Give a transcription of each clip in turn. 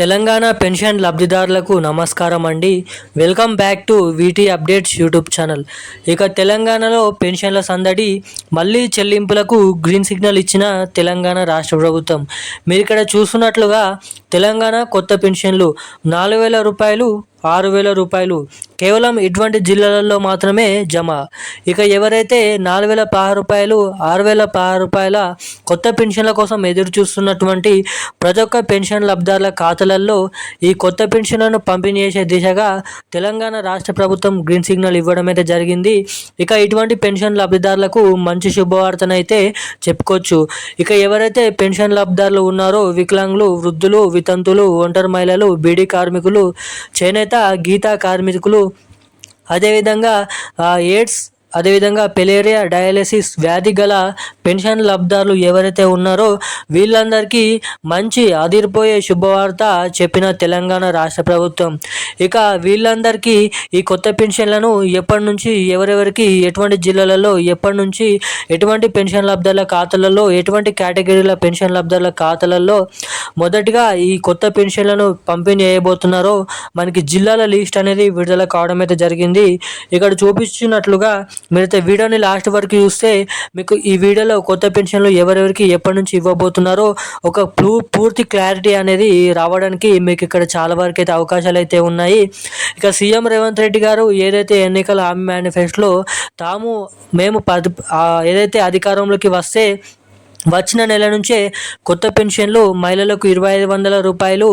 Telangana pension లబ్ధిదారులకు నమస్కారం అండి. Welcome back to VT updates YouTube channel. ఇక తెలంగాణలో పెన్షన్ల సందడి మళ్ళీ చెల్లింపులకు గ్రీన్ సిగ్నల్ ఇచ్చిన తెలంగాణ రాష్ట్ర ప్రభుత్వం. మీరు ఇక్కడ చూస్తున్నట్లుగా తెలంగాణ కొత్త పెన్షన్లు నాలుగు వేల రూపాయలు ఆరు వేల రూపాయలు. కేవలం ఇటువంటి జిల్లాలలో మాత్రమే జమ. ఇక ఎవరైతే నాలుగు వేల పదహారు రూపాయలు ఆరు వేల పదహారు రూపాయల కొత్త పెన్షన్ల కోసం ఎదురు చూస్తున్నటువంటి ప్రతి ఒక్క పెన్షన్ లబ్ధారుల ఖాతాలలో ఈ కొత్త పెన్షన్లను పంపిణీ చేసే దిశగా తెలంగాణ రాష్ట్ర ప్రభుత్వం గ్రీన్ సిగ్నల్ ఇవ్వడం అయితే జరిగింది. ఇక ఇటువంటి పెన్షన్ లబ్ధిదారులకు మంచి శుభవార్తనైతే చెప్పుకోవచ్చు. ఇక ఎవరైతే పెన్షన్ లబ్ధిదారులు ఉన్నారో వికలాంగులు వృద్ధులు వితంతులు ఒంటరి మహిళలు బీడీ కార్మికులు చేనేత గీతా కార్మికులు. అదేవిధంగా ఎయిడ్స్ అదేవిధంగా పెలేరియా డయాలసిస్ వ్యాధి గల పెన్షన్ లబ్ధారులు ఎవరైతే ఉన్నారో వీళ్ళందరికీ మంచి అదిరిపోయే శుభవార్త చెప్పిన తెలంగాణ రాష్ట్ర ప్రభుత్వం. ఇక వీళ్ళందరికీ ఈ కొత్త పెన్షన్లను ఎప్పటి నుంచి ఎవరెవరికి ఎటువంటి జిల్లాలలో ఎప్పటి నుంచి ఎటువంటి పెన్షన్ లబ్ధాల ఖాతాలలో ఎటువంటి కేటగిరీల పెన్షన్ లబ్ధాల ఖాతాలలో మొదటిగా ఈ కొత్త పెన్షన్లను పంపిణీ చేయబోతున్నారో మనకి జిల్లాల లిస్ట్ అనేది విడుదల కావడం అయితే జరిగింది. ఇక్కడ చూపించినట్లుగా మీరైతే వీడియోని లాస్ట్ వరకు చూస్తే మీకు ఈ వీడియోలో కొత్త పెన్షన్లు ఎవరెవరికి ఎప్పటి నుంచి ఇవ్వబోతున్నారో ఒక పూర్తి క్లారిటీ అనేది రావడానికి మీకు ఇక్కడ చాలా వరకు అయితే అవకాశాలు అయితే ఉన్నాయి. ఇక సీఎం రేవంత్ రెడ్డి గారు ఏదైతే ఎన్నికల హామీ మేనిఫెస్టోలో తాము మేము పది ఏదైతే అధికారంలోకి వస్తే వచ్చిన నెల నుంచే కొత్త పెన్షన్లు మహిళలకు ఇరవై ఐదు వందల రూపాయలు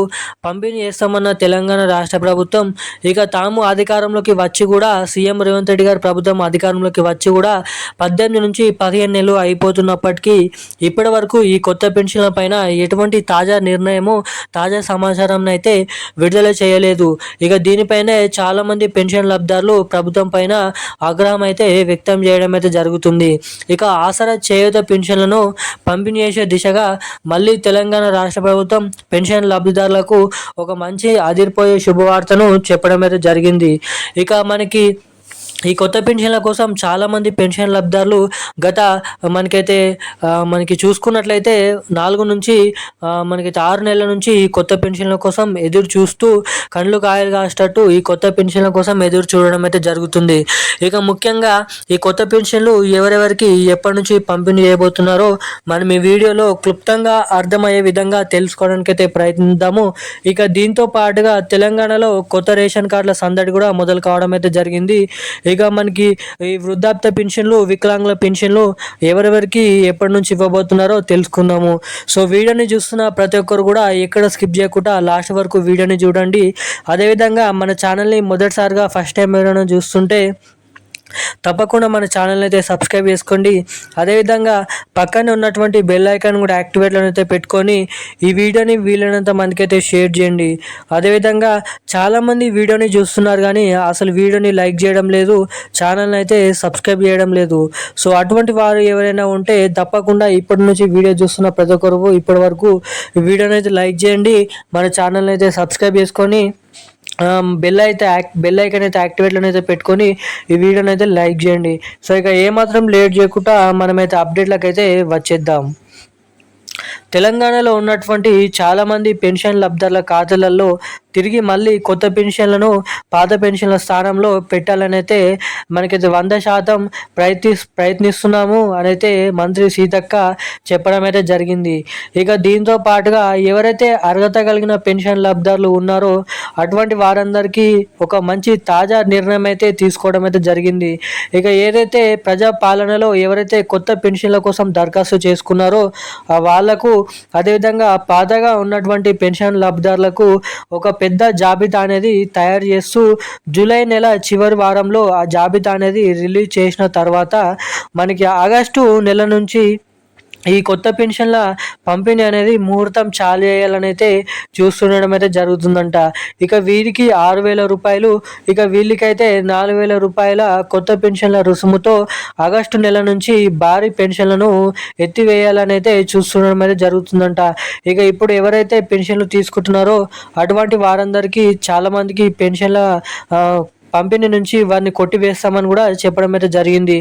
పంపిణీ చేస్తామన్న తెలంగాణ రాష్ట్ర ప్రభుత్వం. ఇక తాము అధికారంలోకి వచ్చి కూడా సీఎం రేవంత్ రెడ్డి గారు ప్రభుత్వం అధికారంలోకి వచ్చి కూడా పద్దెనిమిది నుంచి పదిహేను నెలలు అయిపోతున్నప్పటికీ ఇప్పటి వరకు ఈ కొత్త పెన్షన్ల పైన ఎటువంటి తాజా నిర్ణయము తాజా సమాచారం అయితే విడుదల చేయలేదు. ఇక దీనిపైనే చాలామంది పెన్షన్ లబ్ధారులు ప్రభుత్వం పైన ఆగ్రహం అయితే వ్యక్తం చేయడం అయితే జరుగుతుంది. ఇక ఆసరా చేయూత పెన్షన్లను పంపిణీ చేసే దిశగా మళ్ళీ తెలంగాణ రాష్ట్ర ప్రభుత్వం పెన్షన్ లబ్ధిదారులకు ఒక మంచి అదిరిపోయే శుభవార్తను చెప్పడం అయితే జరిగింది. ఇక మనకి ఈ కొత్త పెన్షన్ల కోసం చాలామంది పెన్షన్ లబ్ధారులు గత మనకైతే మనకి చూసుకున్నట్లయితే నాలుగు నుంచి మనకైతే ఆరు నెలల నుంచి ఈ కొత్త పెన్షన్ల కోసం ఎదురు చూస్తూ కళ్ళు కాయలు కాసేటట్టు ఈ కొత్త పెన్షన్ల కోసం ఎదురు చూడడం అయితే జరుగుతుంది. ఇక ముఖ్యంగా ఈ కొత్త పెన్షన్లు ఎవరెవరికి ఎప్పటి నుంచి పంపిణీ చేయబోతున్నారో మనం ఈ వీడియోలో క్లుప్తంగా అర్థమయ్యే విధంగా తెలుసుకోవడానికి అయితే ప్రయత్నిద్దాము. ఇక దీంతో పాటుగా తెలంగాణలో కొత్త రేషన్ కార్డుల సందడి కూడా మొదలు కావడం అయితే జరిగింది. ఇక మనకి ఈ వృద్ధాప్య పెన్షన్లు వికలాంగుల పెన్షన్లు ఎవరెవరికి ఎప్పటి నుంచి ఇవ్వబోతున్నారో తెలుసుకుందాము. సో వీడియోని చూస్తున్న ప్రతి ఒక్కరు కూడా ఎక్కడ స్కిప్ చేయకుండా లాస్ట్ వరకు వీడియోని చూడండి. అదేవిధంగా మన ఛానల్ని మొదటిసారిగా ఫస్ట్ టైం ఎవరైనా చూస్తుంటే తప్పకుండా మన ఛానల్ని అయితే సబ్స్క్రైబ్ చేసుకోండి. అదేవిధంగా పక్కనే ఉన్నటువంటి బెల్ ఐకాన్ కూడా యాక్టివేట్లో అయితే పెట్టుకొని ఈ వీడియోని వీలైనంత మందికి అయితే షేర్ చేయండి. అదేవిధంగా చాలామంది వీడియోని చూస్తున్నారు కానీ అసలు వీడియోని లైక్ చేయడం లేదు ఛానల్ని అయితే సబ్స్క్రైబ్ చేయడం లేదు. సో అటువంటి వారు ఎవరైనా ఉంటే తప్పకుండా ఇప్పటి నుంచి వీడియో చూస్తున్న ప్రతి ఒక్కరు ఇప్పటి వరకు వీడియోని అయితే లైక్ చేయండి. మన ఛానల్ని అయితే సబ్స్క్రైబ్ చేసుకొని బెల్ అయితే యాక్ట్ బెల్ ఐకన్ అయితే యాక్టివేట్లో అయితే పెట్టుకొని ఈ వీడియోని అయితే లైక్ చేయండి. సో ఇక ఏమాత్రం లేట్ చేయకుండా మనమైతే అప్డేట్లకైతే అయితే వచ్చేద్దాం. తెలంగాణలో ఉన్నటువంటి చాలామంది పెన్షన్ లబ్ధారుల ఖాతాలలో తిరిగి మళ్ళీ కొత్త పెన్షన్లను పాత పెన్షన్ల స్థానంలో పెట్టాలనైతే అయితే మనకైతే వంద శాతం ప్రయత్ని ప్రయత్నిస్తున్నాము అనైతే మంత్రి సీతక్క చెప్పడం అయితే జరిగింది. ఇక దీంతో పాటుగా ఎవరైతే అర్హత కలిగిన పెన్షన్ లబ్ధారులు ఉన్నారో అటువంటి వారందరికీ ఒక మంచి తాజా నిర్ణయం అయితే తీసుకోవడం అయితే జరిగింది. ఇక ఏదైతే ప్రజా పాలనలో ఎవరైతే కొత్త పెన్షన్ల కోసం దరఖాస్తు చేసుకున్నారో వాళ్ళకు లబ్ధిదారులకు అదేవిధంగా పాతగా ఉన్నటువంటి పెన్షన్ లబ్ధిదారులకు ఒక పెద్ద జాబితా అనేది తయారు చేస్తూ జూలై నెల చివరి వారంలో ఆ జాబితా అనేది రిలీజ్ చేసిన తర్వాత మనకి ఆగస్టు నెల నుంచి ఈ కొత్త పెన్షన్ల పంపిణీ అనేది ముహూర్తం చాలు చేయాలని అయితే చూస్తుండడం అయితే జరుగుతుందంట. ఇక వీరికి ఆరు వేల రూపాయలు ఇక వీళ్ళకైతే నాలుగు వేల రూపాయల కొత్త పెన్షన్ల రుసుముతో ఆగస్టు నెల నుంచి భారీ పెన్షన్లను ఎత్తివేయాలని అయితే చూస్తుండడం అయితే జరుగుతుందంట. ఇక ఇప్పుడు ఎవరైతే పెన్షన్లు తీసుకుంటున్నారో అటువంటి వారందరికీ చాలామందికి పెన్షన్ల పంపిణీ నుంచి వారిని కొట్టివేస్తామని కూడా చెప్పడం అయితే జరిగింది.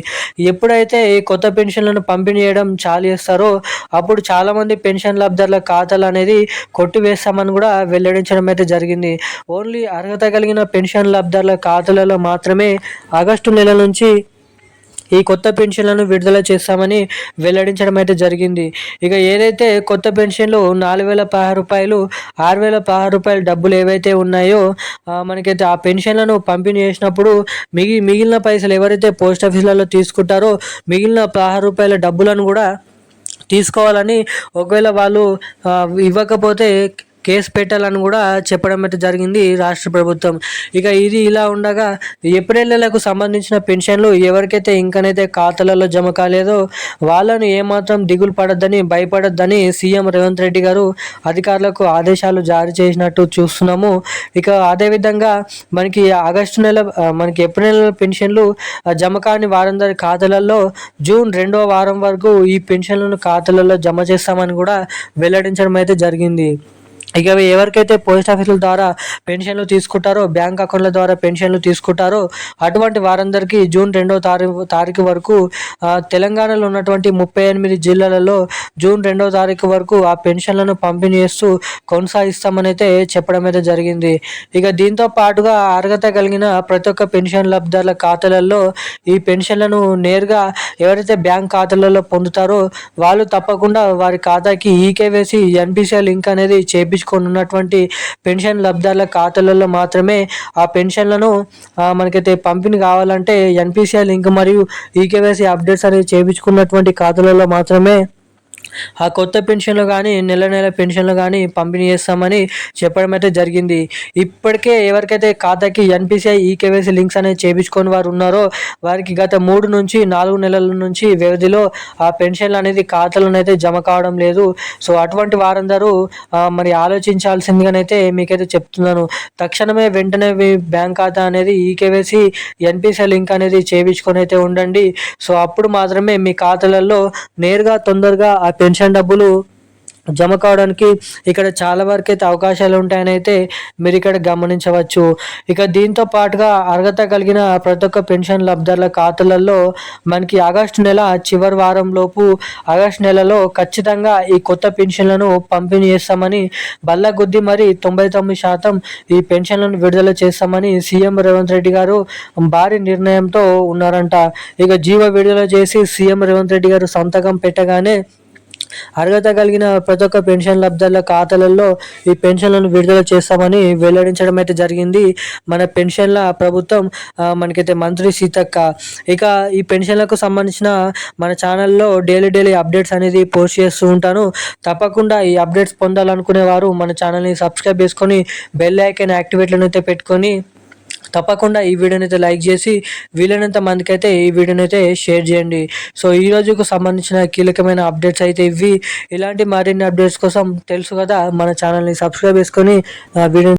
ఎప్పుడైతే ఈ కొత్త పెన్షన్లను పంపిణీ చేయడం చాలు చేస్తారో అప్పుడు చాలామంది పెన్షన్ లబ్ధర్ల ఖాతాలు అనేది కొట్టివేస్తామని కూడా వెల్లడించడం అయితే జరిగింది. ఓన్లీ అర్హత కలిగిన పెన్షన్ లబ్ధర్ల ఖాతాలలో మాత్రమే ఆగస్టు నెల నుంచి ఈ కొత్త పెన్షన్లను విడుదల చేస్తామని వెల్లడించడం అయితే జరిగింది. ఇక ఏదైతే కొత్త పెన్షన్లు నాలుగు వేల పదహారు రూపాయలు ఆరు వేల పదహారు రూపాయలు డబ్బులు ఏవైతే ఉన్నాయో మనకైతే ఆ పెన్షన్లను పంపిణీ చేసినప్పుడు మిగి మిగిలిన పైసలు ఎవరైతే పోస్ట్ ఆఫీసులలో తీసుకుంటారో మిగిలిన పదహారు రూపాయల డబ్బులను కూడా తీసుకోవాలని ఒకవేళ వాళ్ళు ఇవ్వకపోతే కేసు పెట్టాలని కూడా చెప్పడం అయితే జరిగింది రాష్ట్ర ప్రభుత్వం. ఇక ఇది ఇలా ఉండగా ఏప్రిల్ నెలకు సంబంధించిన పెన్షన్లు ఎవరికైతే ఇంకనైతే ఖాతాలలో జమ కాలేదో వాళ్ళను ఏమాత్రం దిగులు పడద్దని భయపడద్దని సీఎం రేవంత్ రెడ్డి గారు అధికారులకు ఆదేశాలు జారీ చేసినట్టు చూస్తున్నాము. ఇక అదేవిధంగా మనకి ఆగస్టు నెల మనకి ఏప్రిల్ నెల పెన్షన్లు జమ కాని వారందరి ఖాతాలలో జూన్ రెండో వారం వరకు ఈ పెన్షన్లను ఖాతాలలో జమ చేస్తామని కూడా వెల్లడించడం అయితే జరిగింది. ఇక ఎవరికైతే పోస్ట్ ఆఫీసుల ద్వారా పెన్షన్లు తీసుకుంటారో బ్యాంక్ అకౌంట్ల ద్వారా పెన్షన్లు తీసుకుంటారో అటువంటి వారందరికీ జూన్ రెండవ తారీఖు తారీఖు వరకు తెలంగాణలో ఉన్నటువంటి ముప్పై ఎనిమిది జిల్లాలలో జూన్ రెండవ తారీఖు వరకు ఆ పెన్షన్లను పంపిణీ చేస్తూ కొనసాగిస్తామని అయితే చెప్పడం అయితే జరిగింది. ఇక దీంతో పాటుగా అర్హత కలిగిన ప్రతి ఒక్క పెన్షన్ లబ్ధాల ఖాతాలలో ఈ పెన్షన్లను నేరుగా ఎవరైతే బ్యాంక్ ఖాతాలలో పొందుతారో వాళ్ళు తప్పకుండా వారి ఖాతాకి ఈకేవేసి ఎన్పిసిఐ లింక్ అనేది చేపి ఉన్నటువంటి పెన్షన్ లబ్ధాల ఖాతాలలో మాత్రమే ఆ పెన్షన్లను మనకైతే పంపిణీ కావాలంటే ఎన్పిసిఐ లింక్ మరియు ఈకేవైసీ అప్డేట్స్ అనేవి చేయించుకున్నటువంటి ఖాతాలలో మాత్రమే ఆ కొత్త పెన్షన్లు కానీ నెల నెల పెన్షన్లు కానీ పంపిణీ చేస్తామని చెప్పడం అయితే జరిగింది. ఇప్పటికే ఎవరికైతే ఖాతాకి ఎన్పిసిఐ ఈకేవైసీ లింక్స్ అనేది చేయించుకొని వారు ఉన్నారో వారికి గత మూడు నుంచి నాలుగు నెలల నుంచి వ్యవధిలో ఆ పెన్షన్లు అనేది ఖాతాలను అయితే జమ కావడం లేదు. సో అటువంటి వారందరూ మరి ఆలోచించాల్సిందిగానైతే మీకైతే చెప్తున్నాను. తక్షణమే వెంటనే మీ బ్యాంక్ ఖాతా అనేది ఈకేవైసీ ఎన్పిసిఐ లింక్ అనేది చేయించుకొని అయితే ఉండండి. సో అప్పుడు మాత్రమే మీ ఖాతాలలో నేరుగా తొందరగా ఆ పెన్షన్ డబ్బులు జమ కావడానికి ఇక్కడ చాలా వరకు అయితే అవకాశాలు ఉంటాయని అయితే మీరు ఇక్కడ గమనించవచ్చు. ఇక దీంతో పాటుగా అర్హత కలిగిన ప్రతి ఒక్క పెన్షన్ లబ్ధారుల ఖాతాలలో మనకి ఆగస్టు నెల చివరి వారం లోపు ఆగస్టు నెలలో ఖచ్చితంగా ఈ కొత్త పెన్షన్లను పంపిణీ చేస్తామని బల్లగుద్ది మరి తొంభై తొమ్మిది శాతం ఈ పెన్షన్లను విడుదల చేస్తామని సీఎం రేవంత్ రెడ్డి గారు భారీ నిర్ణయంతో ఉన్నారంట. ఇక జీవ విడుదల చేసి సీఎం రేవంత్ రెడ్డి గారు సంతకం పెట్టగానే అర్హత కలిగిన ప్రతి ఒక్క పెన్షన్ లబ్ధాల ఖాతాలలో ఈ పెన్షన్లను విడుదల చేస్తామని వెల్లడించడం అయితే జరిగింది. మన పెన్షన్ల ప్రభుత్వం మనకైతే మంత్రి సీతక్క. ఇక ఈ పెన్షన్లకు సంబంధించిన మన ఛానల్లో డైలీ డైలీ అప్డేట్స్ అనేది పోస్ట్ చేస్తూ ఉంటాను. తప్పకుండా ఈ అప్డేట్స్ పొందాలనుకునే వారు మన ఛానల్ని సబ్స్క్రైబ్ చేసుకొని బెల్ ఐకాన్ యాక్టివేట్లను అయితే పెట్టుకొని తప్పకుండా ఈ వీడియోని అయితే లైక్ చేసి వీలైనంత మందికి అయితే ఈ వీడియోని అయితే షేర్ చేయండి. సో ఈ రోజుకు సంబంధించిన కీలకమైన అప్డేట్స్ అయితే ఇవి. ఇలాంటి మరిన్ని అప్డేట్స్ కోసం తెలుసు కదా మన ఛానల్ని సబ్స్క్రైబ్ చేసుకొని వీడియో